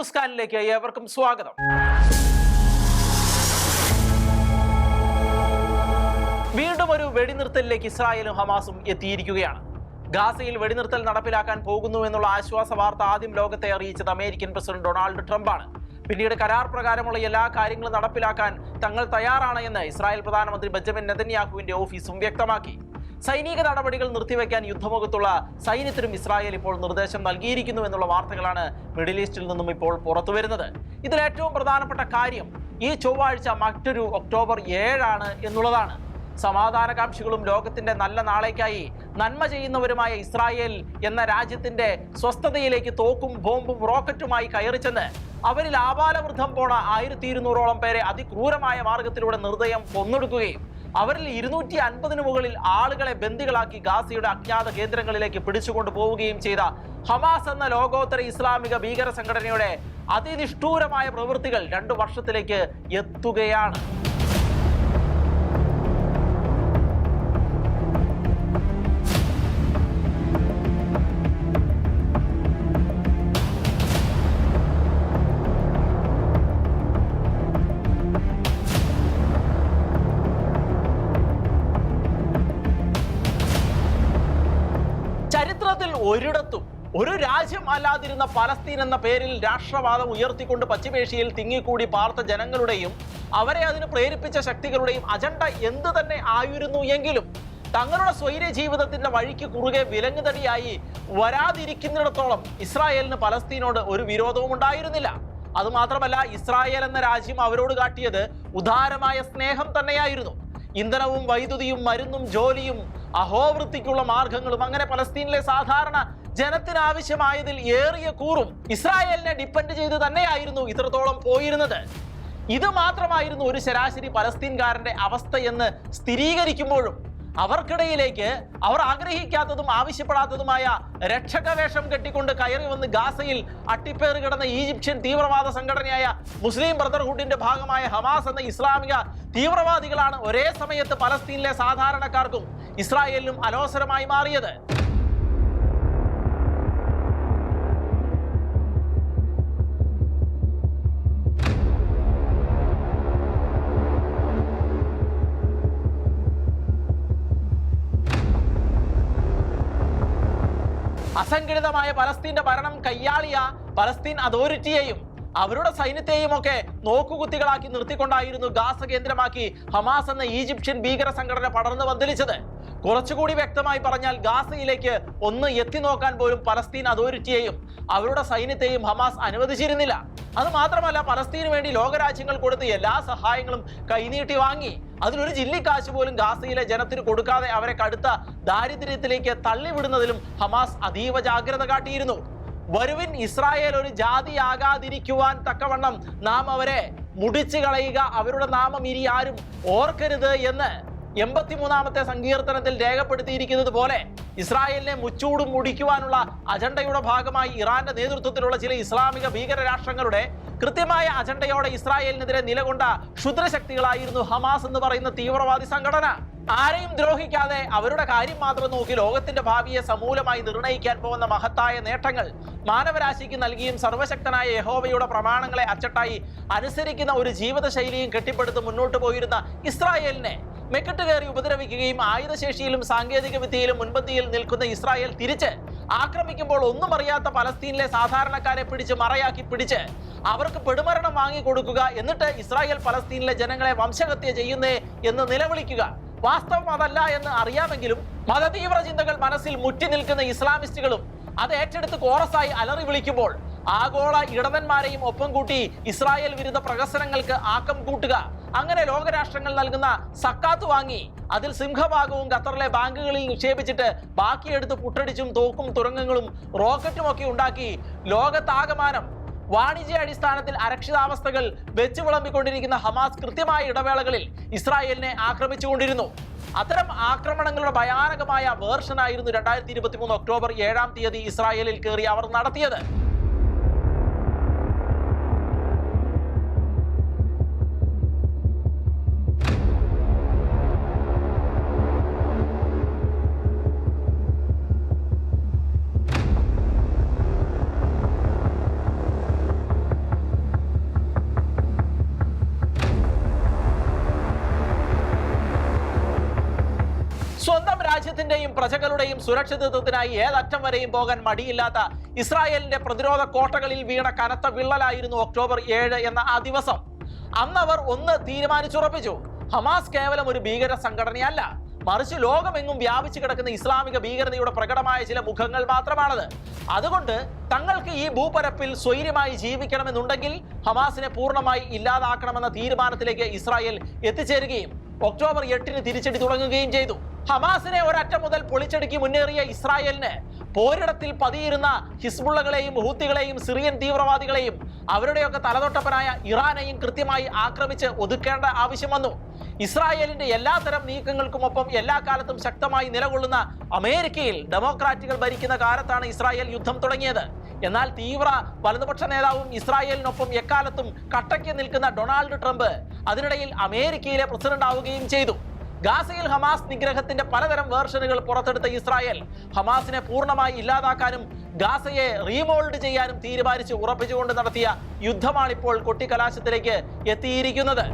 News കാനിലേക്ക് ഏവർക്കും സ്വാഗതം. വീണ്ടും ഒരു വെടിനിർത്തലിലേക്ക് ഇസ്രായേലും ഹമാസും എത്തിയിരിക്കുകയാണ്. ഗാസയിൽ വെടിനിർത്തൽ നടപ്പിലാക്കാൻ പോകുന്നു എന്നുള്ള ആശ്വാസ വാർത്ത ആദ്യം ലോകത്തെ അറിയിച്ചത് അമേരിക്കൻ പ്രസിഡന്റ് ഡൊണാൾഡ് ട്രംപാണ്. പിന്നീട് കരാർ പ്രകാരമുള്ള എല്ലാ കാര്യങ്ങളും നടപ്പിലാക്കാൻ തങ്ങൾ തയ്യാറാണ് എന്ന് ഇസ്രായേൽ പ്രധാനമന്ത്രി ബെഞ്ചമിൻ നെതന്യാഹുവിന്റെ ഓഫീസും വ്യക്തമാക്കി. സൈനിക നടപടികൾ നിർത്തിവെക്കാൻ യുദ്ധമുഖത്തുള്ള സൈന്യത്തിനും ഇസ്രായേൽ ഇപ്പോൾ നിർദ്ദേശം നൽകിയിരിക്കുന്നു എന്നുള്ള വാർത്തകളാണ് മിഡിൽ ഈസ്റ്റിൽ നിന്നും ഇപ്പോൾ പുറത്തുവരുന്നത്. ഇതിൽ ഏറ്റവും പ്രധാനപ്പെട്ട കാര്യം ഈ ചൊവ്വാഴ്ച മറ്റൊരു ഒക്ടോബർ ഏഴാണ് എന്നുള്ളതാണ്. സമാധാനകാംക്ഷികളും ലോകത്തിന്റെ നല്ല നാളേക്കായി നന്മ ചെയ്യുന്നവരുമായ ഇസ്രായേൽ എന്ന രാജ്യത്തിന്റെ സ്വസ്ഥതയിലേക്ക് തോക്കും ബോംബും റോക്കറ്റുമായി കയറിച്ചെന്ന് അവരിൽ ആപാലവൃദ്ധം പോണ ആയിരത്തി ഇരുന്നൂറോളം പേരെ അതിക്രൂരമായ മാർഗത്തിലൂടെ നിർദ്ദയം കൊന്നൊടുക്കുകയും അവരിൽ ഇരുന്നൂറ്റി അൻപതിനു മുകളിൽ ആളുകളെ ബന്ദികളാക്കി ഗാസയുടെ അജ്ഞാത കേന്ദ്രങ്ങളിലേക്ക് പിടിച്ചുകൊണ്ടു പോവുകയും ചെയ്ത ഹമാസ് എന്ന ലോകോത്തര ഇസ്ലാമിക ഭീകര സംഘടനയുടെ അതിനിഷ്ഠൂരമായ പ്രവൃത്തികൾ രണ്ടു വർഷത്തിലേക്ക് എത്തുകയാണ്. ഒരിടത്തും ഒരു രാജ്യം അല്ലാതിരുന്ന പലസ്തീൻ എന്ന പേരിൽ രാഷ്ട്രവാദം ഉയർത്തിക്കൊണ്ട് പശ്ചിമേഷ്യയിൽ തിങ്ങിക്കൂടി പാർത്ത ജനങ്ങളുടെയും അവരെ അതിന് പ്രേരിപ്പിച്ച ശക്തികളുടെയും അജണ്ട എന്ത് തന്നെ ആയിരുന്നു എങ്കിലും തങ്ങളുടെ സ്വൈര്യ ജീവിതത്തിന്റെ വഴിക്ക് കുറുകെ വിലങ്ങുതടിയായി വരാതിരിക്കുന്നിടത്തോളം ഇസ്രായേലിന് പലസ്തീനോട് ഒരു വിരോധവും ഉണ്ടായിരുന്നില്ല. അതുമാത്രമല്ല ഇസ്രായേൽ എന്ന രാജ്യം അവരോട് കാട്ടിയത് ഉദാരമായ സ്നേഹം തന്നെയായിരുന്നു. ഇന്ധനവും വൈദ്യുതിയും മരുന്നും ജോലിയും അഹോവൃത്തിക്കുള്ള മാർഗങ്ങളും അങ്ങനെ പലസ്തീനിലെ സാധാരണ ജനത്തിന് ആവശ്യമായതിൽ ഏറിയ കൂറും ഇസ്രായേലിനെ ഡിപ്പെൻഡ് ചെയ്ത് തന്നെയായിരുന്നു ഇത്രത്തോളം പോയിരുന്നത്. ഇത് മാത്രമായിരുന്നു ഒരു ശരാശരി പലസ്തീൻകാരന്റെ അവസ്ഥയെന്ന് സ്ഥിരീകരിക്കുമ്പോഴും അവർക്കിടയിലേക്ക് അവർ ആഗ്രഹിക്കാത്തതും ആവശ്യപ്പെടാത്തതുമായ രക്ഷകവേഷം കെട്ടിക്കൊണ്ട് കയറി വന്ന് ഗാസയിൽ അട്ടിപ്പേറ് കിടന്ന ഈജിപ്ഷ്യൻ തീവ്രവാദ സംഘടനയായ മുസ്ലിം ബ്രദർഹുഡിന്റെ ഭാഗമായ ഹമാസ് എന്ന ഇസ്ലാമിക തീവ്രവാദികളാണ് ഒരേ സമയത്ത് പലസ്തീനിലെ സാധാരണക്കാർക്കും ഇസ്രായേലിനും അലോസരമായി മാറിയത്. അസംഘടിതമായ പലസ്തീന്റെ ഭരണം കയ്യാളിയ പലസ്തീൻ അതോറിറ്റിയെയും അവരുടെ സൈന്യത്തെയും ഒക്കെ നോക്കുകുത്തികളാക്കി നിർത്തിക്കൊണ്ടായിരുന്നു ഗാസ കേന്ദ്രമാക്കി ഹമാസ് എന്ന ഈജിപ്ഷ്യൻ ഭീകര സംഘടന പടർന്നു പന്തലിച്ചത്. കുറച്ചുകൂടി വ്യക്തമായി പറഞ്ഞാൽ ഗാസയിലേക്ക് ഒന്ന് എത്തി നോക്കാൻ പോലും പലസ്തീൻ അതോറിറ്റിയെയും അവരുടെ സൈന്യത്തെയും ഹമാസ് അനുവദിച്ചിരുന്നില്ല. അത് മാത്രമല്ല പലസ്തീന് വേണ്ടി ലോകരാജ്യങ്ങൾ കൊടുത്ത് എല്ലാ സഹായങ്ങളും കൈനീട്ടി വാങ്ങി. അതിലൊരു ജില്ലിക്കാശ് പോലും ഗാസയിലെ ജനത്തിന് കൊടുക്കാതെ അവരെ കടുത്ത ദാരിദ്ര്യത്തിലേക്ക് തള്ളിവിടുന്നതിലും ഹമാസ് അതീവ ജാഗ്രത കാട്ടിയിരുന്നു. വരുവിൻ ഇസ്രായേൽ ഒരു ജാതിയാകാതിരിക്കുവാൻ തക്കവണ്ണം നാം അവരെ മുടിച്ചു കളയുക അവരുടെ നാമം ഇനി ആരും ഓർക്കരുത് എന്ന് എൺപത്തിമൂന്നാമത്തെ സങ്കീർത്തനത്തിൽ രേഖപ്പെടുത്തിയിരിക്കുന്നത് പോലെ ഇസ്രായേലിനെ മുച്ചൂടും മുടിക്കുവാനുള്ള അജണ്ടയുടെ ഭാഗമായി ഇറാന്റെ നേതൃത്വത്തിലുള്ള ചില ഇസ്ലാമിക ഭീകര രാഷ്ട്രങ്ങളുടെ കൃത്യമായ അജണ്ടയോടെ ഇസ്രായേലിനെതിരെ നിലകൊണ്ട ക്ഷുദ്രശക്തികളായിരുന്നു ഹമാസ് എന്ന് പറയുന്ന തീവ്രവാദി സംഘടന. ആരെയും ദ്രോഹിക്കാതെ അവരുടെ കാര്യം മാത്രം നോക്കി ലോകത്തിന്റെ ഭാവിയെ സമൂലമായി നിർണയിക്കാൻ പോകുന്ന മഹത്തായ നേട്ടങ്ങൾ മാനവരാശിക്ക് നൽകിയും സർവശക്തനായ യഹോവയുടെ പ്രമാണങ്ങളെ അച്ചട്ടായി അനുസരിക്കുന്ന ഒരു ജീവിതശൈലിയും കെട്ടിപ്പടുത്ത് മുന്നോട്ട് പോയിരുന്ന ഇസ്രായേലിനെ മെക്കിട്ട് കയറി ഉപദ്രവിക്കുകയും ആയുധശേഷിയിലും സാങ്കേതിക വിദ്യയിലും മുൻപന്തിയിൽ നിൽക്കുന്ന ഇസ്രായേൽ തിരിച്ച് ആക്രമിക്കുമ്പോൾ ഒന്നും അറിയാത്ത പലസ്തീനിലെ സാധാരണക്കാരെ പിടിച്ച് മറയാക്കി പിടിച്ച് അവർക്ക് പെടുമരണം വാങ്ങിക്കൊടുക്കുക എന്നിട്ട് ഇസ്രായേൽ പലസ്തീനിലെ ജനങ്ങളെ വംശഹത്യ ചെയ്യുന്നേ എന്ന് നിലവിളിക്കുക. വാസ്തവം അതല്ല എന്ന് അറിയാമെങ്കിലും മതതീവ്ര ചിന്തകൾ മനസ്സിൽ മുറ്റി നിൽക്കുന്ന ഇസ്ലാമിസ്റ്റുകളും അത് ഏറ്റെടുത്ത് കോറസായി അലറി വിളിക്കുമ്പോൾ ആഗോള ഇടവന്മാരെയും ഒപ്പം കൂട്ടി ഇസ്രായേൽ വിരുദ്ധ പ്രഹസനങ്ങൾക്ക് ആക്കം കൂട്ടുക. അങ്ങനെ ലോകരാഷ്ട്രങ്ങൾ നൽകുന്ന സക്കാത്ത് വാങ്ങി അതിൽ സിംഹഭാഗവും ഖത്തറിലെ ബാങ്കുകളിൽ നിക്ഷേപിച്ചിട്ട് ബാക്കിയെടുത്ത് പുട്ടടിച്ചും തോക്കും തുരങ്കങ്ങളും റോക്കറ്റും ഒക്കെ ഉണ്ടാക്കി ലോകത്താകമാനം വാണിജ്യ അടിസ്ഥാനത്തിൽ അരക്ഷിതാവസ്ഥകൾ വെച്ചു വിളമ്പിക്കൊണ്ടിരിക്കുന്ന ഹമാസ് കൃത്യമായ ഇടവേളകളിൽ ഇസ്രായേലിനെ ആക്രമിച്ചുകൊണ്ടിരുന്നു. അത്തരം ആക്രമണങ്ങളുടെ ഭയാനകമായ വേർഷനായിരുന്നു രണ്ടായിരത്തി ഇരുപത്തി മൂന്ന് ഒക്ടോബർ ഏഴാം തീയതി ഇസ്രായേലിൽ കയറി അവർ നടത്തിയത്. രാജ്യത്തിന്റെയും പ്രജകളുടെയും സുരക്ഷിതത്വത്തിനായി ഏതറ്റം വരെയും പോകാൻ മടിയില്ലാത്ത ഇസ്രായേലിന്റെ പ്രതിരോധ കോട്ടകളിൽ വീണ കനത്ത വിള്ളലായിരുന്നു ഒക്ടോബർ ഏഴ് എന്ന ആ ദിവസം. അന്ന് അവർ ഒന്ന് തീരുമാനിച്ചുറപ്പിച്ചു. ഹമാസ് കേവലം ഒരു ഭീകര സംഘടനയല്ല. മറിച്ച് ലോകമെങ്ങും വ്യാപിച്ചു കിടക്കുന്ന ഇസ്ലാമിക ഭീകരതയുടെ പ്രകടമായ ചില മുഖങ്ങൾ മാത്രമാണത്. അതുകൊണ്ട് തങ്ങൾക്ക് ഈ ഭൂപരപ്പിൽ സ്വൈര്യമായി ജീവിക്കണമെന്നുണ്ടെങ്കിൽ ഹമാസിനെ പൂർണമായി ഇല്ലാതാക്കണമെന്ന തീരുമാനത്തിലേക്ക് ഇസ്രായേൽ എത്തിച്ചേരുകയും ഒക്ടോബർ എട്ടിന് തിരിച്ചടി തുടങ്ങുകയും ചെയ്തു. ഹമാസിനെ ഒരറ്റം മുതൽ പൊളിച്ചടുക്കി മുന്നേറിയ ഇസ്രായേലിന് പോരിടത്തിൽ പതിയിരുന്ന ഹിസ്ബുള്ളകളെയും ഹൂത്തികളെയും സിറിയൻ തീവ്രവാദികളെയും അവരുടെയൊക്കെ തലതൊട്ടപ്പനായ ഇറാനെയും കൃത്യമായി ആക്രമിച്ച് ഒതുക്കേണ്ട ആവശ്യം വന്നു. ഇസ്രായേലിന്റെ എല്ലാത്തരം നീക്കങ്ങൾക്കുമൊപ്പം എല്ലാ കാലത്തും ശക്തമായി നിലകൊള്ളുന്ന അമേരിക്കയിൽ ഡെമോക്രാറ്റുകൾ ഭരിക്കുന്ന കാലത്താണ് ഇസ്രായേൽ യുദ്ധം തുടങ്ങിയത്. എന്നാൽ തീവ്ര വലതുപക്ഷ നേതാവും ഇസ്രായേലിനൊപ്പം എക്കാലത്തും കട്ടയ്ക്ക് നിൽക്കുന്ന ഡൊണാൾഡ് ട്രംപ് അതിനിടയിൽ അമേരിക്കയിലെ പ്രസിഡന്റ് ആവുകയും ചെയ്തു. ഗാസയിൽ ഹമാസ് നിഗ്രഹത്തിന്റെ പലതരം വേർഷനുകൾ പുറത്തെടുത്ത ഇസ്രായേൽ. ഹമാസിനെ പൂർണമായി ഇല്ലാതാക്കാനും ഗാസയെ റീമോൾഡ് ചെയ്യാനും തീരുമാനിച്ച് ഉറപ്പിച്ചുകൊണ്ട് നടത്തിയ യുദ്ധമാണിപ്പോൾ കൊട്ടിക്കലാശത്തിലേക്ക് എത്തിയിരിക്കുന്നത്.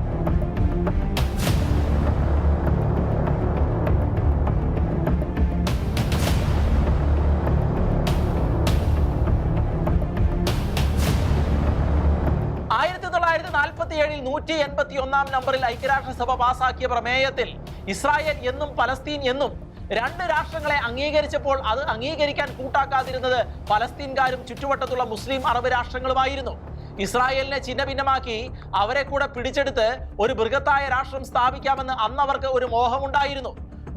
ആയിരത്തി തൊള്ളായിരത്തി നാൽപ്പത്തി ഏഴിൽ നൂറ്റി എൺപത്തി ഒന്നാം നമ്പറിൽ ഐക്യരാഷ്ട്രസഭ പാസാക്കിയ പ്രമേയത്തിൽ ഇസ്രായേൽ എന്നും പലസ്തീൻ എന്നും രണ്ട് രാഷ്ട്രങ്ങളെ അംഗീകരിച്ചപ്പോൾ അത് അംഗീകരിക്കാൻ കൂട്ടാക്കാതിരുന്നത് പലസ്തീൻകാരും ചുറ്റുവട്ടത്തുള്ള മുസ്ലിം അറബ് രാഷ്ട്രങ്ങളുമായിരുന്നു. ഇസ്രായേലിനെ ചിഹ്ന ഭിന്നമാക്കി അവരെ കൂടെ പിടിച്ചെടുത്ത് ഒരു ബൃഹത്തായ രാഷ്ട്രം സ്ഥാപിക്കാമെന്ന് അന്ന് അവർക്ക് ഒരു മോഹമുണ്ടായിരുന്നു.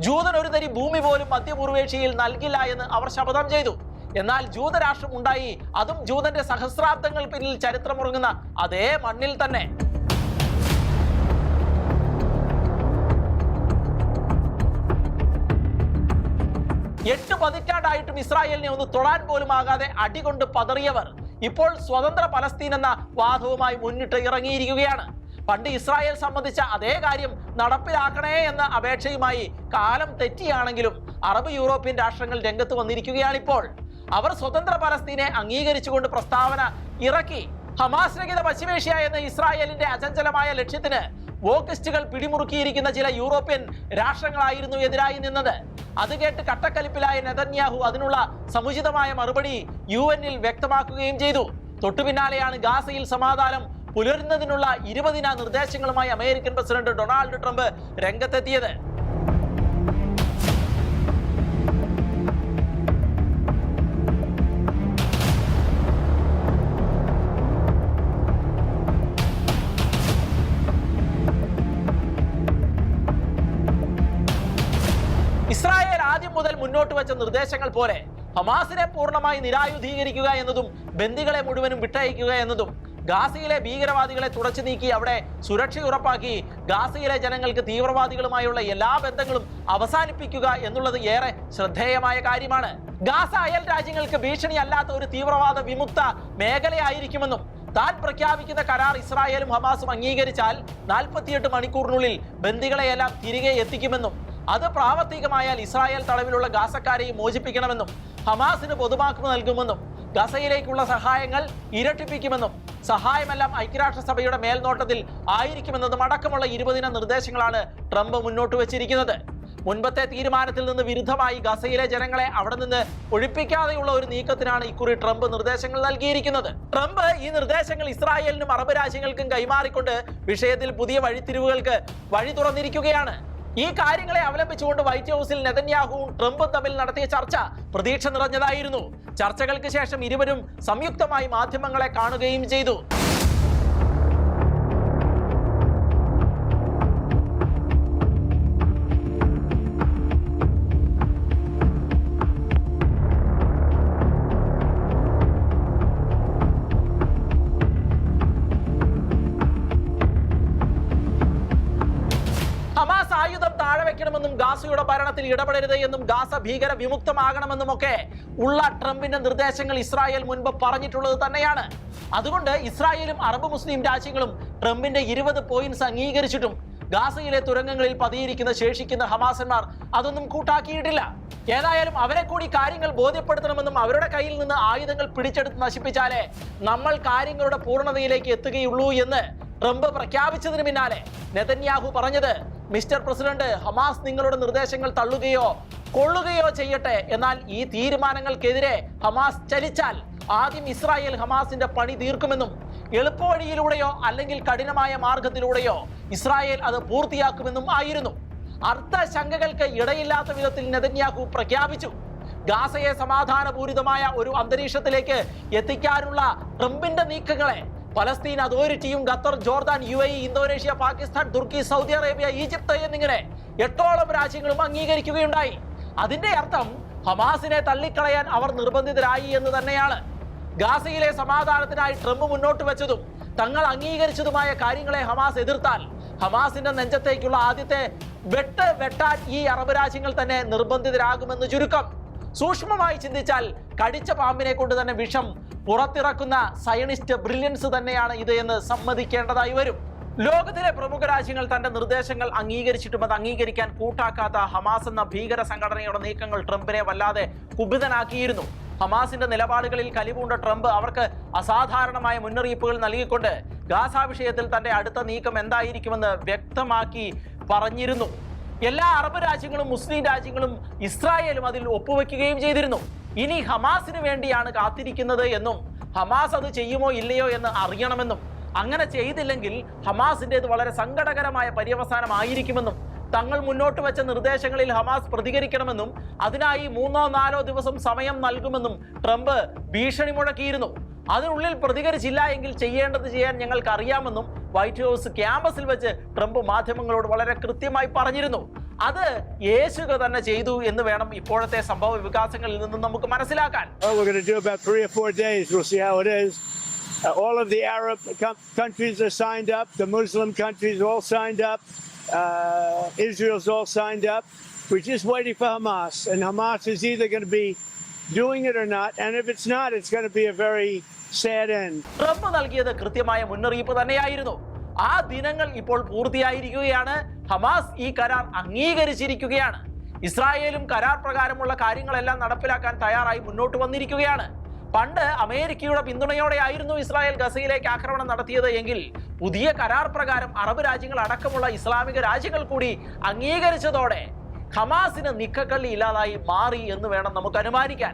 ജൂതൻ ഒരു തരി ഭൂമി പോലും മധ്യപൂർവേഷ്യയിൽ നൽകില്ല എന്ന് അവർ ശപഥം ചെയ്തു. എന്നാൽ ജൂതരാഷ്ട്രം ഉണ്ടായി. അതും ജൂതന്റെ സഹസ്രാബ്ദങ്ങൾ പിന്നിൽ ചരിത്രമുറങ്ങുന്ന അതേ മണ്ണിൽ തന്നെ. എട്ട് പതിറ്റാണ്ടായിട്ടും ഇസ്രായേലിനെ ഒന്ന് തൊടാൻ പോലും ആകാതെ അടികൊണ്ട് പതറിയവർ. ഇപ്പോൾ സ്വതന്ത്ര പലസ്തീൻ എന്ന വാദവുമായി മുന്നിട്ട് ഇറങ്ങിയിരിക്കുകയാണ്. പണ്ട് ഇസ്രായേൽ സംബന്ധിച്ച അതേ കാര്യം നടപ്പിലാക്കണേ എന്ന അപേക്ഷയുമായി കാലം തെറ്റിയാണെങ്കിലും അറബ് യൂറോപ്യൻ രാഷ്ട്രങ്ങൾ രംഗത്ത് വന്നിരിക്കുകയാണിപ്പോൾ. അവർ സ്വതന്ത്ര പലസ്തീനെ അംഗീകരിച്ചുകൊണ്ട് പ്രസ്താവന ഇറക്കി. ഹമാസ് രഹിത പശ്ചിമേഷ്യ എന്ന ഇസ്രായേലിന്റെ അചഞ്ചലമായ ലക്ഷ്യത്തിന് വോക്കിസ്റ്റുകൾ പിടിമുറുക്കിയിരിക്കുന്ന ചില യൂറോപ്യൻ രാഷ്ട്രങ്ങളായിരുന്നു എതിരായി നിന്നത്. അത് കേട്ട് കട്ടക്കലിപ്പിലായ നെതന്യാഹു അതിനുള്ള സമുചിതമായ മറുപടി യു എന്നിൽ വ്യക്തമാക്കുകയും ചെയ്തു. തൊട്ടു പിന്നാലെയാണ് ഗാസയിൽ സമാധാനം പുലരുന്നതിനുള്ള ഇരുപതിന നിർദ്ദേശങ്ങളുമായി അമേരിക്കൻ പ്രസിഡന്റ് ഡൊണാൾഡ് ട്രംപ് രംഗത്തെത്തിയത്. മുന്നോട്ട് വെച്ച നിർദ്ദേശങ്ങൾ പോലെ ഹമാസിനെ പൂർണമായി നിരായുധീകരിക്കുക എന്നതും ബന്ദികളെ മുഴുവനും വിട്ടയക്കുക എന്നതും ഗാസയിലെ ഭീകരവാദികളെ തുടച്ചു നീക്കി അവിടെ സുരക്ഷ ഉറപ്പാക്കി ഗാസയിലെ ജനങ്ങൾക്ക് തീവ്രവാദികളുമായുള്ള എല്ലാ ബന്ധങ്ങളും അവസാനിപ്പിക്കുക എന്നുള്ളത് ഏറെ ശ്രദ്ധേയമായ കാര്യമാണ്. ഗാസ അയൽ രാജ്യങ്ങൾക്ക് ഭീഷണി അല്ലാത്ത ഒരു തീവ്രവാദ വിമുക്ത മേഖലയായിരിക്കുമെന്നും താൻ പ്രഖ്യാപിക്കുന്ന കരാർ ഇസ്രായേലും ഹമാസും അംഗീകരിച്ചാൽ നാൽപ്പത്തിയെട്ട് മണിക്കൂറിനുള്ളിൽ ബന്ദികളെയെല്ലാം തിരികെ എത്തിക്കുമെന്നും അത് പ്രാവർത്തികമായാൽ ഇസ്രായേൽ തടവിലുള്ള ഗാസക്കാരെയും മോചിപ്പിക്കണമെന്നും ഹമാസിന് പൊതുമാപ്പ് നൽകുമെന്നും ഗസയിലേക്കുള്ള സഹായങ്ങൾ ഇരട്ടിപ്പിക്കുമെന്നും സഹായമെല്ലാം ഐക്യരാഷ്ട്രസഭയുടെ മേൽനോട്ടത്തിൽ ആയിരിക്കുമെന്നതും അടക്കമുള്ള ഇരുപതിന നിർദ്ദേശങ്ങളാണ് ട്രംപ് മുന്നോട്ട് വച്ചിരിക്കുന്നത്. മുൻപത്തെ തീരുമാനത്തിൽ നിന്ന് വിരുദ്ധമായി ഗസയിലെ ജനങ്ങളെ അവിടെ നിന്ന് ഒഴിപ്പിക്കാതെയുള്ള ഒരു നീക്കത്തിനാണ് ഇക്കുറി ട്രംപ് നിർദ്ദേശങ്ങൾ നൽകിയിരിക്കുന്നത്. ട്രംപ് ഈ നിർദ്ദേശങ്ങൾ ഇസ്രായേലിനും അറബ് രാജ്യങ്ങൾക്കും കൈമാറിക്കൊണ്ട് വിഷയത്തിൽ പുതിയ വഴിത്തിരിവുകൾക്ക് വഴി തുറന്നിരിക്കുകയാണ്. ഈ കാര്യങ്ങളെ അവലംബിച്ചുകൊണ്ട് വൈറ്റ് ഹൗസിൽ നെതന്യാഹുവും ട്രംപും തമ്മിൽ നടത്തിയ ചർച്ച പ്രതീക്ഷ നിറഞ്ഞതായിരുന്നു. ചർച്ചകൾക്ക് ശേഷം ഇരുവരും സംയുക്തമായി മാധ്യമങ്ങളെ കാണുകയും ചെയ്തു. ഗാസയുടെ ഭരണത്തിൽ ഇടപെടരുത് എന്നും ഗാസ ഭീകര വിമുക്തമാകണമെന്നും ഒക്കെ ഉള്ള ട്രംപിന്റെ നിർദ്ദേശങ്ങൾ ഇസ്രായേൽ മുൻപ് പറഞ്ഞിട്ടുള്ളത് തന്നെയാണ്. അതുകൊണ്ട് ഇസ്രായേലും അറബ് മുസ്ലിം രാജ്യങ്ങളും ട്രംപിന്റെ ഇരുപത് പോയിന്റ്സ് അംഗീകരിച്ചിട്ടും ഗാസയിലെ തുരങ്കങ്ങളിൽ പതിയിരിക്കുന്ന ശേഷിക്കുന്ന ഹമാസന്മാർ അതൊന്നും കൂട്ടാക്കിയിട്ടില്ല. ഏതായാലും അവരെ കൂടി കാര്യങ്ങൾ ബോധ്യപ്പെടുത്തണമെന്നും അവരുടെ കയ്യിൽ നിന്ന് ആയുധങ്ങൾ പിടിച്ചെടുത്ത് നശിപ്പിച്ചാലേ നമ്മൾ കാര്യങ്ങളുടെ പൂർണതയിലേക്ക് എത്തുകയുള്ളൂ എന്ന് ട്രംപ് പ്രഖ്യാപിച്ചതിന് പിന്നാലെ നെതന്യാഹു പറഞ്ഞത് മിസ്റ്റർ പ്രസിഡന്റ് ഹമാസ് നിങ്ങളുടെ നിർദ്ദേശങ്ങൾ തള്ളുകയോ കൊള്ളുകയോ ചെയ്യട്ടെ. എന്നാൽ ഈ തീരുമാനങ്ങൾക്കെതിരെ ഹമാസ് ചലിച്ചാൽ ആദ്യം ഇസ്രായേൽ ഹമാസിന്റെ പണി തീർക്കുമെന്നും എളുപ്പവഴിയിലൂടെയോ അല്ലെങ്കിൽ കഠിനമായ മാർഗത്തിലൂടെയോ ഇസ്രായേൽ അത് പൂർത്തിയാക്കുമെന്നും ആയിരുന്നു. അർത്ഥശങ്കകൾക്ക് ഇടയില്ലാത്ത വിധത്തിൽ നെതന്യാഹു പ്രഖ്യാപിച്ചു. ഗാസയെ സമാധാനപൂരിതമായ ഒരു അന്തരീക്ഷത്തിലേക്ക് എത്തിക്കാനുള്ള ട്രംപിന്റെ നീക്കങ്ങളെ പലസ്തീൻ അതോറിറ്റിയും Qatar Jordan U A Indonesia Pakistan Turkey Saudi Arabia Egypt എന്നിങ്ങനെ എട്ടോളം രാജ്യങ്ങളും അംഗീകരിക്കുകയുണ്ടായി. അതിന്റെ അർത്ഥം ഹമാസിനെ തള്ളിക്കളയാൻ അവർ നിർബന്ധിതരായി എന്ന് തന്നെയാണ്. ഗാസയിലെ സമാധാനത്തിനായി ട്രംപ് മുന്നോട്ട് വെച്ചതും തങ്ങൾ അംഗീകരിച്ചതുമായ കാര്യങ്ങളെ ഹമാസ് എതിർത്താൽ ഹമാസിന്റെ നെഞ്ചത്തേക്കുള്ള ആദ്യത്തെ വെട്ട് വെട്ടാൻ ഈ അറബ് രാജ്യങ്ങൾ തന്നെ നിർബന്ധിതരാകുമെന്ന് ചുരുക്കം. സൂക്ഷ്മമായി ചിന്തിച്ചാൽ കടിച്ച പാമ്പിനെ കൊണ്ട് തന്നെ വിഷം പുറത്തിറക്കുന്ന സയനിസ്റ്റ് ബ്രില്യൻസ് തന്നെയാണ് ഇത് എന്ന് സമ്മതിക്കേണ്ടതായി വരും. ലോകത്തിലെ പ്രമുഖ രാജ്യങ്ങൾ തന്റെ നിർദ്ദേശങ്ങൾ അംഗീകരിച്ചിട്ടും അത് അംഗീകരിക്കാൻ കൂട്ടാക്കാത്ത ഹമാസ് എന്ന ഭീകര സംഘടനയുടെ നീക്കങ്ങൾ ട്രംപിനെ വല്ലാതെ കുപിതനാക്കിയിരുന്നു. ഹമാസിന്റെ നിലപാടുകളിൽ കലിപൂണ്ട ട്രംപ് അവർക്ക് അസാധാരണമായ മുന്നറിയിപ്പുകൾ നൽകിക്കൊണ്ട് ഗാസ വിഷയത്തിൽ തന്റെ അടുത്ത നീക്കം എന്തായിരിക്കുമെന്ന് വ്യക്തമാക്കി പറഞ്ഞിരുന്നു. എല്ലാ അറബ് രാജ്യങ്ങളും മുസ്ലിം രാജ്യങ്ങളും ഇസ്രായേലും അതിൽ ഒപ്പുവെക്കുകയും ചെയ്തിരുന്നു. ഇനി ഹമാസിന് വേണ്ടിയാണ് കാത്തിരിക്കുന്നത് എന്നും ഹമാസ് അത് ചെയ്യുമോ ഇല്ലയോ എന്ന് അറിയണമെന്നും അങ്ങനെ ചെയ്തില്ലെങ്കിൽ ഹമാസിന്റെത് വളരെ സങ്കടകരമായ പര്യവസാനമായിരിക്കുമെന്നും തങ്ങൾ മുന്നോട്ട് വെച്ച നിർദ്ദേശങ്ങളിൽ ഹമാസ് പ്രതികരിക്കണമെന്നും അതിനായി മൂന്നോ നാലോ ദിവസം സമയം നൽകുമെന്നും ട്രംപ് ഭീഷണി മുഴക്കിയിരുന്നു. അതിനുള്ളിൽ പ്രതികരിച്ചില്ല എങ്കിൽ ചെയ്യേണ്ടത് ചെയ്യാൻ ഞങ്ങൾക്ക് അറിയാമെന്നും വൈറ്റ് ഹൗസ് ക്യാമ്പസിൽ വെച്ച് ട്രംപ് മാധ്യമങ്ങളോട് വളരെ കൃത്യമായി പറഞ്ഞിരുന്നു. അത് യേശുക തന്നെ ചെയ്തു എന്ന് വേണം ഇപ്പോഴത്തെ സംഭവ വികാസങ്ങളിൽ നിന്ന് നമുക്ക് മനസ്സിലാക്കാൻ. Uh, Israel's all signed up. We're just waiting for Hamas, and Hamas is either going to be doing it or not. And if it's not, it's going to be a very sad end. Trump നൽകിയത് കൃത്യമായ മുന്നറിയിപ്പ് തന്നെയായിരുന്നു ആ ദിനങ്ങൾ ഇപ്പോൾ പൂർത്തിയായിരിക്കുകയാണ് Hamas ഈ കരാർ അംഗീകരിച്ചിരിക്കുകയാണ് ഇസ്രായേലും കരാർ പ്രകാരമുള്ള കാര്യങ്ങളെല്ലാം നടപ്പിലാക്കാൻ തയ്യാറായി മുന്നോട്ട് വന്നിരിക്കുകയാണ് പണ്ട് അമേരിക്കയുടെ പിന്തുണയോടെയായിരുന്നു ഇസ്രായേൽ ഗസയിലേക്ക് ആക്രമണം നടത്തിയത് എങ്കിൽ പുതിയ കരാർ പ്രകാരം അറബ് രാജ്യങ്ങൾ അടക്കമുള്ള ഇസ്ലാമിക രാജ്യങ്ങൾ കൂടി അംഗീകരിച്ചതോടെ ഹമാസിന് നിക്കക്കള്ളി ഇല്ലാതായി മാറി എന്ന് വേണം നമുക്ക് അനുമാനിക്കാൻ.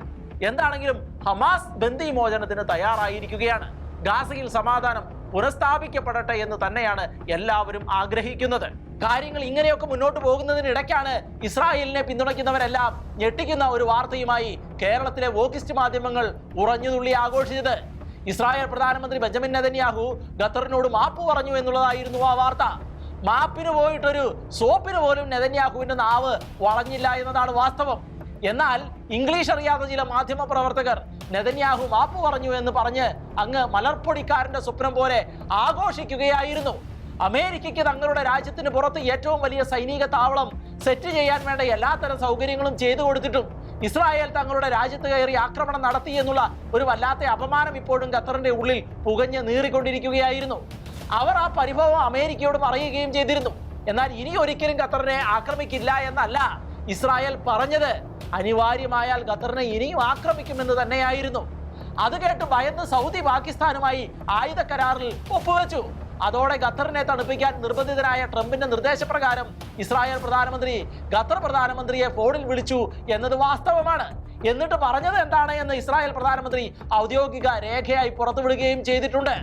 എന്താണെങ്കിലും ഹമാസ് ബന്ദി മോചനത്തിന് തയ്യാറായിരിക്കുകയാണ്. ഗാസയിൽ സമാധാനം പുനഃസ്ഥാപിക്കപ്പെടട്ടെ എന്ന് തന്നെയാണ് എല്ലാവരും ആഗ്രഹിക്കുന്നത്. കാര്യങ്ങൾ ഇങ്ങനെയൊക്കെ മുന്നോട്ട് പോകുന്നതിനിടയ്ക്കാണ് ഇസ്രായേലിനെ പിന്തുണയ്ക്കുന്നവരെല്ലാം ഞെട്ടിക്കുന്ന ഒരു വാർത്തയുമായി കേരളത്തിലെ വോക്കിസ്റ്റ് മാധ്യമങ്ങൾ ഉറഞ്ഞുതുള്ളി ആഘോഷിച്ചത്. ഇസ്രായേൽ പ്രധാനമന്ത്രി ബെഞ്ചമിൻ നെതന്യാഹു ഖത്തറിനോട് മാപ്പ് പറഞ്ഞു എന്നുള്ളതായിരുന്നു ആ വാർത്ത. മാപ്പിന് പോയിട്ടൊരു സോപ്പിന് പോലും നെതന്യാഹുവിന്റെ നാവ് വളഞ്ഞില്ല എന്നതാണ് വാസ്തവം. എന്നാൽ ഇംഗ്ലീഷ് അറിയാത്ത ചില മാധ്യമ പ്രവർത്തകർ നെതന്യാഹു മാപ്പ് പറഞ്ഞു എന്ന് പറഞ്ഞ് അങ്ങ് മലർപ്പൊടിക്കാരന്റെ സ്വപ്നം പോലെ ആഘോഷിക്കുകയായിരുന്നു. അമേരിക്കയ്ക്ക് തങ്ങളുടെ രാജ്യത്തിന് പുറത്ത് ഏറ്റവും വലിയ സൈനിക താവളം സെറ്റ് ചെയ്യാൻ വേണ്ട എല്ലാത്തരം സൗകര്യങ്ങളും ചെയ്തു കൊടുത്തിട്ടും ഇസ്രായേൽ തങ്ങളുടെ രാജ്യത്ത് കയറി ആക്രമണം നടത്തി എന്നുള്ള ഒരു വല്ലാത്ത അപമാനം ഇപ്പോഴും ഖത്തറിന്റെ ഉള്ളിൽ പുകഞ്ഞ് നീറിക്കൊണ്ടിരിക്കുകയായിരുന്നു. അവർ ആ പരിഭവം അമേരിക്കയോട് പറയുകയും ചെയ്തിരുന്നു. എന്നാൽ ഇനി ഒരിക്കലും ഖത്തറിനെ ആക്രമിക്കില്ല എന്നല്ല. ഇസ്രായേൽ പറഞ്ഞത് അനിവാര്യമായാൽ ഖത്തറിനെ ഇനിയും ആക്രമിക്കുമെന്ന് തന്നെയായിരുന്നു. അത് കേട്ട് ഭയന്ന് സൗദി പാകിസ്ഥാനുമായി ആയുധ കരാറിൽ ഒപ്പുവെച്ചു. അതോടെ ഖത്തറിനെ തണുപ്പിക്കാൻ നിർബന്ധിതനായ ട്രംപിന്റെ നിർദ്ദേശപ്രകാരം ഇസ്രായേൽ പ്രധാനമന്ത്രി ഖത്തർ പ്രധാനമന്ത്രിയെ ഫോണിൽ വിളിച്ചു എന്നത് വാസ്തവമാണ്. എന്നിട്ട് പറഞ്ഞത് എന്താണ് എന്ന് ഇസ്രായേൽ പ്രധാനമന്ത്രി ഔദ്യോഗിക രേഖയായി പുറത്തുവിടുകയും ചെയ്തിട്ടുണ്ട്.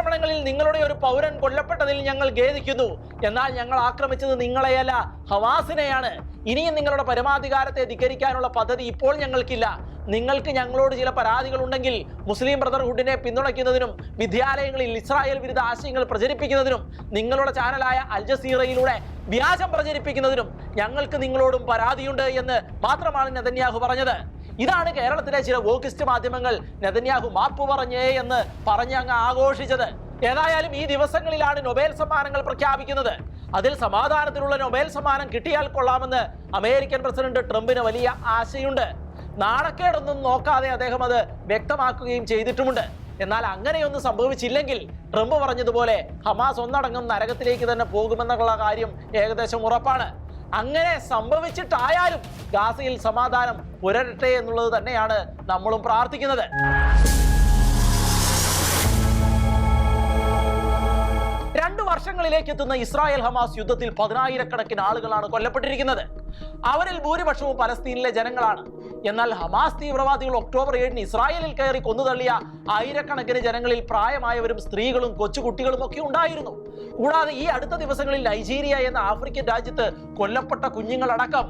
ആക്രമണങ്ങളിൽ നിങ്ങളുടെ ഒരു പൗരൻ കൊല്ലപ്പെട്ടതിൽ ഞങ്ങൾ ഖേദിക്കുന്നു. എന്നാൽ ഞങ്ങൾ ആക്രമിച്ചത് നിങ്ങളെയല്ല ഹവാസിനെയാണ്. ഇനിയും നിങ്ങളുടെ പരമാധികാരത്തെ ധിക്കരിക്കാനുള്ള പദ്ധതി ഇപ്പോൾ ഞങ്ങൾക്കില്ല. നിങ്ങൾക്ക് ഞങ്ങളോട് ചില പരാതികൾ ഉണ്ടെങ്കിൽ മുസ്ലിം ബ്രദർഹുഡിനെ പിന്തുണയ്ക്കുന്നതിനും വിദ്യാലയങ്ങളിൽ ഇസ്രായേൽ വിരുദ്ധ ആശയങ്ങൾ പ്രചരിപ്പിക്കുന്നതിനും നിങ്ങളുടെ ചാനലായ അൽ ജസീറയിലൂടെ വ്യാജം പ്രചരിപ്പിക്കുന്നതിനും ഞങ്ങൾക്ക് നിങ്ങളോടും പരാതിയുണ്ട് എന്ന് മാത്രമാണ് നെതന്യാഹു പറഞ്ഞത്. ഇതാണ് കേരളത്തിലെ ചില വോക്കിസ്റ്റ് മാധ്യമങ്ങൾ. നെതന്യാഹു മാപ്പ് പറഞ്ഞേ എന്ന് പറഞ്ഞ് അങ്ങ് ആഘോഷിച്ചത്. ഏതായാലും ഈ ദിവസങ്ങളിലാണ് നൊബേൽ സമ്മാനങ്ങൾ പ്രഖ്യാപിക്കുന്നത്. അതിൽ സമാധാനത്തിനുള്ള നൊബേൽ സമ്മാനം കിട്ടിയാൽ കൊള്ളാമെന്ന് അമേരിക്കൻ പ്രസിഡന്റ് ട്രംപിന് വലിയ ആശയുണ്ട്. നാണക്കേടൊന്നും നോക്കാതെ അദ്ദേഹം അത് വ്യക്തമാക്കുകയും ചെയ്തിട്ടുമുണ്ട്. എന്നാൽ അങ്ങനെയൊന്നും സംഭവിച്ചില്ലെങ്കിൽ ട്രംപ് പറഞ്ഞതുപോലെ ഹമാസ് ഒന്നടങ്കം നരകത്തിലേക്ക് തന്നെ പോകുമെന്നുള്ള കാര്യം ഏകദേശം ഉറപ്പാണ്. അങ്ങനെ സംഭവിച്ചിട്ടായാലും ഗാസയിൽ സമാധാനം പുരരട്ടെ എന്നുള്ളത് തന്നെയാണ് നമ്മളും പ്രാർത്ഥിക്കുന്നത്. വർഷങ്ങളിലേക്ക് എത്തുന്ന ഇസ്രായേൽ ഹമാസ് യുദ്ധത്തിൽ പതിനായിരക്കണക്കിന് ആളുകളാണ് കൊല്ലപ്പെട്ടിരിക്കുന്നത്. അവരിൽ ഭൂരിപക്ഷവും പലസ്തീനിലെ ജനങ്ങളാണ്. എന്നാൽ ഹമാസ് തീവ്രവാദികൾ ഒക്ടോബർ ഏഴിന് ഇസ്രായേലിൽ കയറി കൊന്നുതള്ളിയ ആയിരക്കണക്കിന് ജനങ്ങളിൽ പ്രായമായവരും സ്ത്രീകളും കൊച്ചുകുട്ടികളും ഒക്കെ ഉണ്ടായിരുന്നു. കൂടാതെ ഈ അടുത്ത ദിവസങ്ങളിൽ നൈജീരിയ എന്ന ആഫ്രിക്കൻ രാജ്യത്ത് കൊല്ലപ്പെട്ട കുഞ്ഞുങ്ങളടക്കം.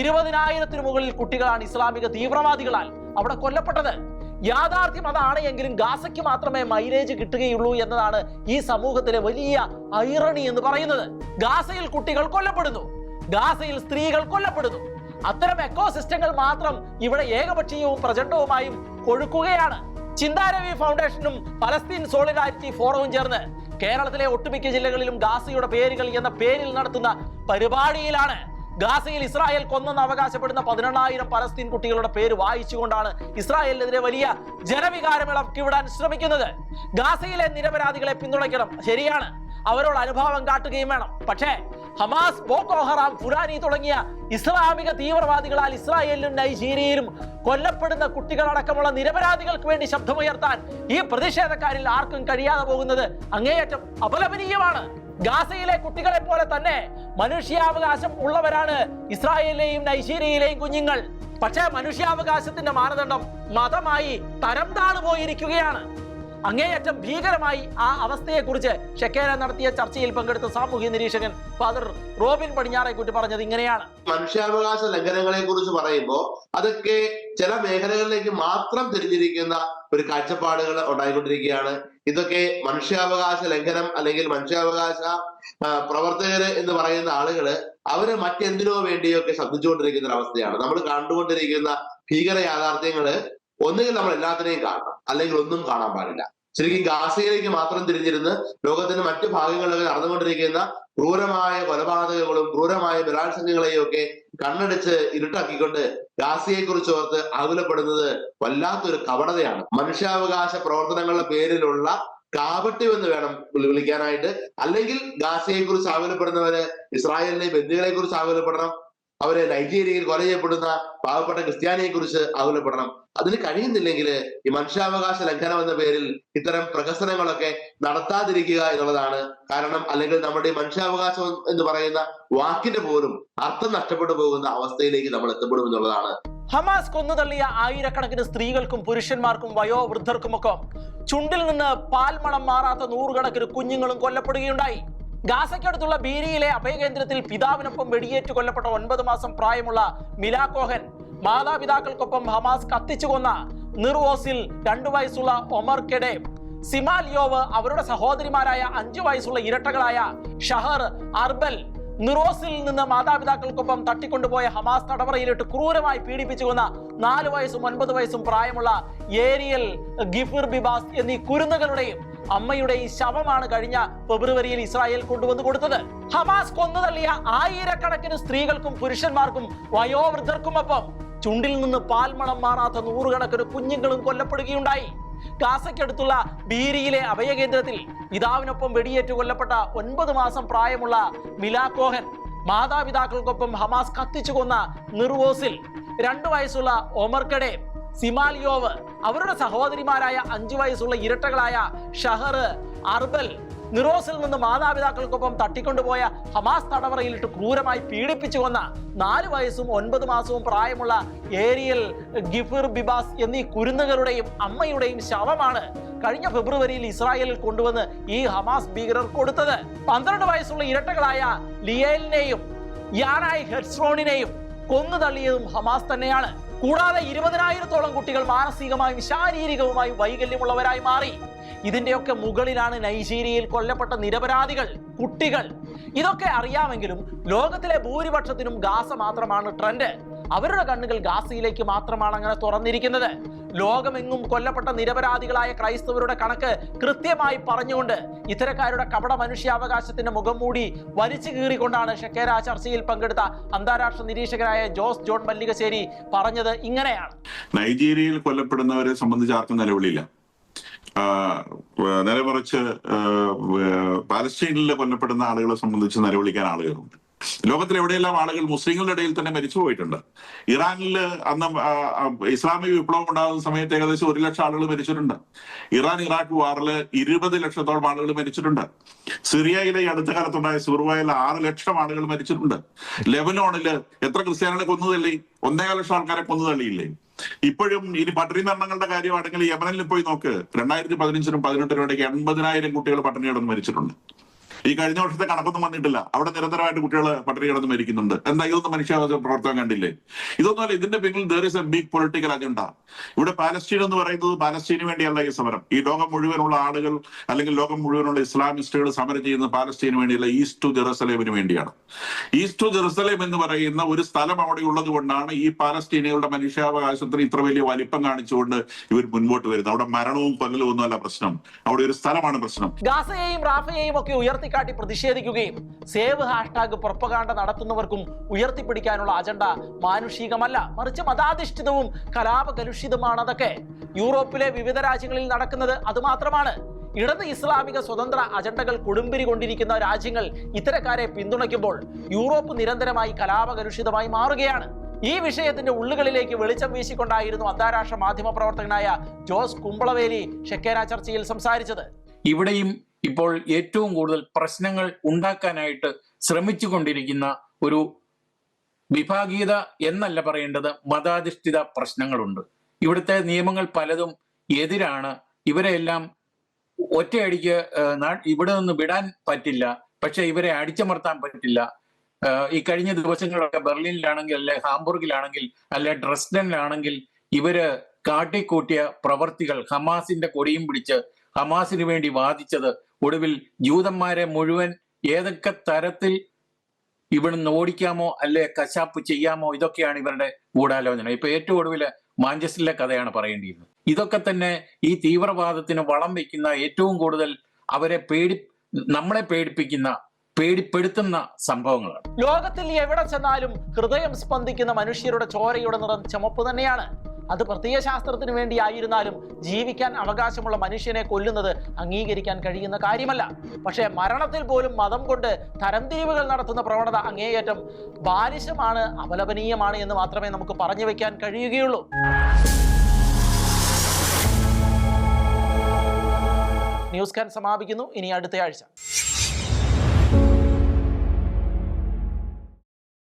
ഇരുപതിനായിരത്തിനു മുകളിൽ കുട്ടികളാണ് ഇസ്ലാമിക തീവ്രവാദികളാൽ അവിടെ കൊല്ലപ്പെട്ടത്. യാഥാർത്ഥ്യം അതാണ് എങ്കിലും ഗാസയ്ക്ക് മാത്രമേ മൈലേജ് കിട്ടുകയുള്ളൂ എന്നതാണ് ഈ സമൂഹത്തിലെ വലിയ ഐറണി എന്ന് പറയുന്നത്. ഗാസയിൽ കുട്ടികൾ കൊല്ലപ്പെടുന്നു. ഗാസയിൽ സ്ത്രീകൾ കൊല്ലപ്പെടുന്നു. അത്തരം എക്കോസിസ്റ്റങ്ങൾ മാത്രം ഇവിടെ ഏകപക്ഷീയവും പ്രചണ്ഡവുമായും കൊഴുക്കുകയാണ്. ചിന്താരവി ഫൗണ്ടേഷനും പലസ്തീൻ സോളിഡാരിറ്റി ഫോറവും ചേർന്ന് കേരളത്തിലെ ഒട്ടുമിക്ക ജില്ലകളിലും ഗാസയുടെ പേരുകൾ എന്ന പേരിൽ നടത്തുന്ന പരിപാടിയിലാണ്. ഗാസയിൽ ഇസ്രായേൽ കൊന്നെന്ന് അവകാശപ്പെടുന്ന പതിനെണ്ണായിരം പലസ്തീൻ കുട്ടികളുടെ പേര് വായിച്ചുകൊണ്ടാണ് ഇസ്രായേലിനെതിരെ വലിയ ജനവികാരം ഇളക്കിവിടാൻ ശ്രമിക്കുന്നത്. ഗാസയിലെ നിരപരാധികളെ പിന്തുണയ്ക്കണം ശരിയാണ്. അവരോട് അനുഭാവം കാട്ടുകയും വേണം. പക്ഷേ ഹമാസ് ബോക്കോ ഹറാം ഫുരാനി തുടങ്ങിയ ഇസ്ലാമിക തീവ്രവാദികളാൽ ഇസ്രായേലിലും നൈജീരിയയിലും കൊല്ലപ്പെടുന്ന കുട്ടികളടക്കമുള്ള നിരപരാധികൾക്ക് വേണ്ടി ശബ്ദമുയർത്താൻ ഈ പ്രതിഷേധക്കാരിൽ ആർക്കും കഴിയാതെ പോകുന്നത് അങ്ങേയറ്റം അപലപനീയമാണ്. ഗാസയിലെ കുട്ടികളെ പോലെ തന്നെ മനുഷ്യാവകാശം ഉള്ളവരാണ് ഇസ്രായേലിലെയും നൈജീരിയയിലെയും കുഞ്ഞുങ്ങൾ. പക്ഷേ മനുഷ്യാവകാശത്തിന്റെ മാനദണ്ഡം മതമായി തരം താണു പോയിരിക്കുകയാണ്. അങ്ങേയറ്റം ഭീകരമായി ആ അവസ്ഥയെക്കുറിച്ച് ഷെക്കേര നടത്തിയ ചർച്ചയിൽ പങ്കെടുത്ത സാമൂഹ്യ നിരീക്ഷകൻ ഫാദർ റോബിൻ പടിഞ്ഞാറെ കുറ്റി പറഞ്ഞത് ഇങ്ങനെയാണ്. മനുഷ്യാവകാശ ലംഘനങ്ങളെ കുറിച്ച് പറയുമ്പോൾ അതൊക്കെ ചില മേഖലകളിലേക്ക് മാത്രം തിരിഞ്ഞിരിക്കുന്ന ഒരു കാഴ്ചപ്പാടുകൾ ഉണ്ടായിക്കൊണ്ടിരിക്കുകയാണ്. ഇതൊക്കെ മനുഷ്യാവകാശ ലംഘനം അല്ലെങ്കിൽ മനുഷ്യാവകാശ പ്രവർത്തകർ എന്ന് പറയുന്ന ആളുകൾ അവർ മറ്റെന്തിനോ വേണ്ടിയോ ഒക്കെ ശബ്ദിച്ചുകൊണ്ടിരിക്കുന്ന ഒരു അവസ്ഥയാണ് നമ്മൾ കണ്ടുകൊണ്ടിരിക്കുന്ന ഭീകര യാഥാർത്ഥ്യങ്ങൾ ഒന്നുകിൽ നമ്മൾ എല്ലാത്തിനെയും കാണണം അല്ലെങ്കിൽ ഒന്നും കാണാൻ പാടില്ല. ശരിക്കും ഗാസയിലേക്ക് മാത്രം തിരിഞ്ഞിരുന്ന് ലോകത്തിന്റെ മറ്റു ഭാഗങ്ങളിലൊക്കെ നടന്നുകൊണ്ടിരിക്കുന്ന ക്രൂരമായ കൊലപാതകങ്ങളും ക്രൂരമായ ബലാത്സംഗങ്ങളെയും ഒക്കെ കണ്ണടിച്ച് ഇരുട്ടാക്കിക്കൊണ്ട് ഗാസിയെ കുറിച്ച് ഓർത്ത് ആകുലപ്പെടുന്നത് വല്ലാത്തൊരു കപടതയാണ്. മനുഷ്യാവകാശ പ്രവർത്തനങ്ങളുടെ പേരിലുള്ള കാപട്യം എന്ന് വേണം വിളിക്കാനായിട്ട്. അല്ലെങ്കിൽ ഗാസയെ കുറിച്ച് ആകുലപ്പെടുന്നവര് ഇസ്രായേലിനെ ബന്ദികളെ കുറിച്ച് ആകുലപ്പെടണം അവർ നൈജീരിയയിൽ കൊല ചെയ്യപ്പെടുന്ന പാവപ്പെട്ട ക്രിസ്ത്യാനിയെ കുറിച്ച് ആകുലപ്പെടണം. അതിന് കഴിയുന്നില്ലെങ്കിൽ ഈ മനുഷ്യാവകാശ ലംഘനം എന്ന പേരിൽ ഇത്തരം പ്രഹസനങ്ങളൊക്കെ നടത്താതിരിക്കുക എന്നുള്ളതാണ് കാരണം അല്ലെങ്കിൽ നമ്മുടെ മനുഷ്യാവകാശം എന്ന് പറയുന്ന വാക്കിന്റെ പോലും അർത്ഥം നഷ്ടപ്പെട്ടു പോകുന്ന അവസ്ഥയിലേക്ക് നമ്മൾ എത്തപ്പെടും എന്നുള്ളതാണ്. ഹമാസ് കൊന്നുതള്ളിയ ആയിരക്കണക്കിന് സ്ത്രീകൾക്കും പുരുഷന്മാർക്കും വയോവൃദ്ധർക്കുമൊക്കെ ചുണ്ടിൽ നിന്ന് പാൽമണം മാറാത്ത നൂറുകണക്കിന് കുഞ്ഞുങ്ങളും കൊല്ലപ്പെടുകയുണ്ടായി. ഗാസയ്ക്കടുത്തുള്ള ബീരിയിലെ അഭയകേന്ദ്രത്തിൽ പിതാവിനൊപ്പം വെടിയേറ്റ് കൊല്ലപ്പെട്ട ഒൻപത് മാസം പ്രായമുള്ള മിലാക്കോഹൻ മാതാപിതാക്കൾക്കൊപ്പം ഹമാസ് കത്തിച്ചു കൊന്ന നിർവോസിൽ രണ്ടു വയസ്സുള്ള ഒമർ കെഡെ സിമാലിയോവ് അവരുടെ സഹോദരിമാരായ അഞ്ചു വയസ്സുള്ള ഇരട്ടകളായ ഷഹർ അർബൽ നിറോസിൽ നിന്ന് മാതാപിതാക്കൾക്കൊപ്പം തട്ടിക്കൊണ്ടുപോയ ഹമാസ് തടവറയിലിട്ട് ക്രൂരമായി പീഡിപ്പിച്ചു കൊന്ന നാല് വയസ്സും ഒൻപത് വയസ്സും പ്രായമുള്ള ഏരിയൽ ഗിഫിർ ബിബാസ് എന്നീ കുരുന്നുകളുടെയും അമ്മയുടെയും ശവമാണ് കഴിഞ്ഞ ഫെബ്രുവരിയിൽ ഇസ്രായേൽ കൊണ്ടുവന്ന് കൊടുത്തത്. ഹമാസ് കൊന്നുതള്ളിയ ആയിരക്കണക്കിന് സ്ത്രീകൾക്കും പുരുഷന്മാർക്കും വയോവൃദ്ധർക്കും വയോവൃദ്ധർക്കുമൊപ്പം ചുണ്ടിൽ നിന്ന് പാൽമണം മാറാത്ത നൂറുകണക്കിന് കുഞ്ഞുങ്ങളും കൊല്ലപ്പെടുകയുണ്ടായി. ഗാസയ്ക്കടുത്തുള്ള ബീരിയിലെ അഭയകേന്ദ്രത്തിൽ പിതാവിനൊപ്പം വെടിയേറ്റ് കൊല്ലപ്പെട്ട ഒൻപത് മാസം പ്രായമുള്ള മിലാക്കോഹൻ മാതാപിതാക്കൾക്കൊപ്പം ഹമാസ് കത്തിച്ചു കൊന്ന നിർവോസിൽ രണ്ടു വയസ്സുള്ള ഒമർക്കടെ സിമാലിയോവ് അവരുടെ സഹോദരിമാരായ അഞ്ചു വയസ്സുള്ള ഇരട്ടകളായ ഷഹർ അർബൽ നിറോസിൽ നിന്ന് മാതാപിതാക്കൾക്കൊപ്പം തട്ടിക്കൊണ്ടുപോയ ഹമാസ് തടവറയിലിട്ട് ക്രൂരമായി പീഡിപ്പിച്ചു കൊന്ന നാല് വയസ്സും ഒൻപത് മാസവും പ്രായമുള്ള ഏരിയൽ ഗിഫിർ ബിബാസ് എന്നീ കുരുന്നുകളുടെയും അമ്മയുടെയും ശവമാണ് കഴിഞ്ഞ ഫെബ്രുവരിയിൽ ഇസ്രായേലിൽ കൊണ്ടുവന്ന് ഈ ഹമാസ് ഭീകരർ കൊടുത്തത്. പന്ത്രണ്ട് വയസ്സുള്ള ഇരട്ടകളായ ലിയേലിനെയും യാനായ് ഹെഡ്സ്ട്രോണിനെയും കൊന്നു തള്ളിയതും ഹമാസ് തന്നെയാണ്. കൂടാതെ ഇരുപതിനായിരത്തോളം കുട്ടികൾ മാനസികമായും ശാരീരികവുമായും വൈകല്യമുള്ളവരായി മാറി. ഇതിന്റെയൊക്കെ മുകളിലാണ് നൈജീരിയയിൽ കൊല്ലപ്പെട്ട നിരപരാധികൾ കുട്ടികൾ. ഇതൊക്കെ അറിയാമെങ്കിലും ലോകത്തിലെ ഭൂരിപക്ഷത്തിനും ഗാസ മാത്രമാണ് ട്രെൻഡ്. അവരുടെ കണ്ണുകൾ ഗാസയിലേക്ക് മാത്രമാണ് അങ്ങനെ തുറന്നിരിക്കുന്നത്. ലോകമെങ്ങും കൊല്ലപ്പെട്ട നിരപരാധികളായ ക്രൈസ്തവരുടെ കണക്ക് കൃത്യമായി പറഞ്ഞുകൊണ്ട് ഇത്തരക്കാരുടെ കപട മനുഷ്യാവകാശത്തിന്റെ മുഖം മൂടി വലിച്ചു കീറിക്കൊണ്ടാണ് ഷക്കേര ചർച്ചയിൽ പങ്കെടുത്ത അന്താരാഷ്ട്ര നിരീക്ഷകരായ ജോസ് ജോൺ മല്ലികശ്ശേരി പറഞ്ഞത് ഇങ്ങനെയാണ്. നൈജീരിയയിൽ കൊല്ലപ്പെടുന്നവരെ സംബന്ധിച്ച് ആർക്കും നിലവിളിയില്ല. നേരെ മറിച്ച് ആ, പാലസ്തീനിൽ കൊല്ലപ്പെടുന്ന ആളുകളെ സംബന്ധിച്ച് നിലവിളിക്കാൻ ആളുകളുണ്ട്. ലോകത്തിൽ എവിടെയെല്ലാം ആളുകൾ മുസ്ലിങ്ങളുടെ ഇടയിൽ തന്നെ മരിച്ചു പോയിട്ടുണ്ട്. ഇറാനിൽ അന്ന് ഇസ്ലാമിക വിപ്ലവം ഉണ്ടാകുന്ന സമയത്ത് ഏകദേശം ഒരു ലക്ഷം ആളുകൾ മരിച്ചിട്ടുണ്ട്. ഇറാൻ ഇറാഖ് വാറിൽ ഇരുപത് ലക്ഷത്തോളം ആളുകൾ മരിച്ചിട്ടുണ്ട്. സിറിയയിലെ ഈ അടുത്ത കാലത്തുണ്ടായ സുർവയിൽ ആറ് ലക്ഷം ആളുകൾ മരിച്ചിട്ടുണ്ട്. ലെബനോണിൽ എത്ര ക്രിസ്ത്യാനികളെ കൊന്നുതള്ളി ഒന്നേകാൽ ലക്ഷം ആൾക്കാരെ കൊന്നുതള്ളിയില്ലേ ഇപ്പോഴും ഇനി പട്ടിണി മരണങ്ങളുടെ കാര്യമാണെങ്കിൽ യമനിൽ പോയി നോക്ക്. രണ്ടായിരത്തി പതിനഞ്ചിനും പതിനെട്ടിനും ഇടയ്ക്ക് എൺപതിനായിരം കുട്ടികൾ പട്ടിണി കിടന്ന് മരിച്ചിട്ടുണ്ട്. ഈ കഴിഞ്ഞ വർഷത്തെ കണക്കൊന്നും വന്നിട്ടില്ല. അവിടെ നിരന്തരമായിട്ട് കുട്ടികൾ പട്ടിണി കിടന്ന് മരിക്കുന്നുണ്ട്. എന്താ ഇതൊന്നും മനുഷ്യാവകാശ പ്രവർത്തനം കണ്ടില്ലേ? ഇതൊന്നുമല്ല ഇതിന്റെ പിന്നിൽ there is a big political agenda ഇവിടെ പാലസ്തീൻ എന്ന് പറയുന്നത് പാലസ്തീന് വേണ്ടിയല്ല ഈ സമരം. ഈ ലോകം മുഴുവനുള്ള ആളുകൾ അല്ലെങ്കിൽ ലോകം മുഴുവനുള്ള ഇസ്ലാമിസ്റ്റുകൾ സമരം ചെയ്യുന്ന പാലസ്തീന് വേണ്ടിയല്ല ഈസ്റ്റ് ടു ജെറുസലേമിന് വേണ്ടിയാണ്. ഈസ്റ്റ് ടു ജെറുസലേം എന്ന് പറയുന്ന ഒരു സ്ഥലം അവിടെ ഉള്ളത് കൊണ്ടാണ് ഈ പാലസ്തീനികളുടെ മനുഷ്യാവകാശത്തിന് ഇത്ര വലിയ വലിപ്പം കാണിച്ചുകൊണ്ട് ഇവർ മുൻപോട്ട് വരുന്നത്. അവിടെ മരണവും കൊല്ലലും ഒന്നുമല്ല പ്രശ്നം. അവിടെ ഒരു സ്ഥലമാണ് പ്രശ്നം. ഗാസയെയും റാഫയെയും ഒക്കെ ഉയർത്തിക്കാട്ടി പ്രതിഷേധിക്കുകയും സേവ് ഹാഷ്ടാഗ് പുറപ്പകാണ്ട നടത്തുന്നവർക്കും ഉയർത്തിപ്പിടിക്കാനുള്ള അജണ്ട മാനുഷികമല്ല മറിച്ച് മതാധിഷ്ഠിതവും കലാപകലുഷിതമാണ് അതൊക്കെ. യൂറോപ്പിലെ വിവിധ രാജ്യങ്ങളിൽ നടക്കുന്നത് അതുമാത്രമാണ്. ഇടത് ഇസ്ലാമിക സ്വതന്ത്ര അജണ്ടകൾ കൊടുമ്പിരി കൊണ്ടിരിക്കുന്ന രാജ്യങ്ങൾ ഇത്തരക്കാരെ പിന്തുണയ്ക്കുമ്പോൾ യൂറോപ്പ് നിരന്തരമായി കലാപകലുഷിതമായി മാറുകയാണ്. ഈ വിഷയത്തിന്റെ ഉള്ളുകളിലേക്ക് വെളിച്ചം വീശിക്കൊണ്ടായിരുന്നു അന്താരാഷ്ട്ര മാധ്യമ പ്രവർത്തകനായ ജോസ് കുമ്പളവേലി ഷെക്കേന ചർച്ചയിൽ സംസാരിച്ചത്. ഇവിടെയും ഇപ്പോൾ ഏറ്റവും കൂടുതൽ പ്രശ്നങ്ങൾ ഉണ്ടാക്കാനായിട്ട് ശ്രമിച്ചു കൊണ്ടിരിക്കുന്ന ഒരു വിഭാഗീയത എന്നല്ല പറയേണ്ടത് മതാധിഷ്ഠിത പ്രശ്നങ്ങളുണ്ട്. ഇവിടുത്തെ നിയമങ്ങൾ പലതും എതിരാണ്. ഇവരെല്ലാം ഒറ്റയടിക്ക് ഇവിടെ നിന്ന് വിടാൻ പറ്റില്ല. പക്ഷെ ഇവരെ അടിച്ചമർത്താൻ പറ്റില്ല. ഈ കഴിഞ്ഞ ദിവസങ്ങളൊക്കെ ബെർലിനിലാണെങ്കിൽ അല്ലെ ഹാംബുർഗിലാണെങ്കിൽ അല്ലെ ഡ്രസ്ഡനിലാണെങ്കിൽ ഇവർ കാട്ടിക്കൂട്ടിയ പ്രവർത്തികൾ ഹമാസിന്റെ കൊടിയും പിടിച്ച് ഹമാസിന് വേണ്ടി വാദിച്ചത് ഒടുവിൽ ജൂതന്മാരെ മുഴുവൻ ഏതൊക്കെ തരത്തിൽ ഇവിടുന്ന് ഓടിക്കാമോ അല്ലെ കശാപ്പ് ചെയ്യാമോ ഇതൊക്കെയാണ് ഇവരുടെ ഗൂഢാലോചന. ഇപ്പൊ ഏറ്റവും ഒടുവിൽ മാഞ്ചസ്റ്ററിലെ കഥയാണ് പറയേണ്ടിയിരുന്നത്. ഇതൊക്കെ തന്നെ ഈ തീവ്രവാദത്തിന് വളം വെക്കുന്ന ഏറ്റവും കൂടുതൽ അവരെ പേടി നമ്മളെ പേടിപ്പിക്കുന്ന പേടിപ്പെടുത്തുന്ന സംഭവങ്ങളാണ്. ലോകത്തിൽ എവിടെ ചെന്നാലും ഹൃദയം സ്പന്ദിക്കുന്ന മനുഷ്യരുടെ ചോരയുടെ നിറം ചുമപ്പ് തന്നെയാണ്. അത് പ്രത്യയശാസ്ത്രത്തിന് വേണ്ടിയായിരുന്നാലും ജീവിക്കാൻ അവകാശമുള്ള മനുഷ്യനെ കൊല്ലുന്നത് അംഗീകരിക്കാൻ കഴിയുന്ന കാര്യമല്ല. പക്ഷേ മരണത്തിൽ പോലും മതം കൊണ്ട് തരംതിരിവുകൾ നടത്തുന്ന പ്രവണത അങ്ങേയറ്റം ബാലിശമാണ് അപലപനീയമാണ് എന്ന് മാത്രമേ നമുക്ക് പറഞ്ഞു വയ്ക്കാൻ കഴിയുകയുള്ളൂ. ന്യൂസ് കാൻ സമാപിക്കുന്നു. ഇനി അടുത്ത ആഴ്ച.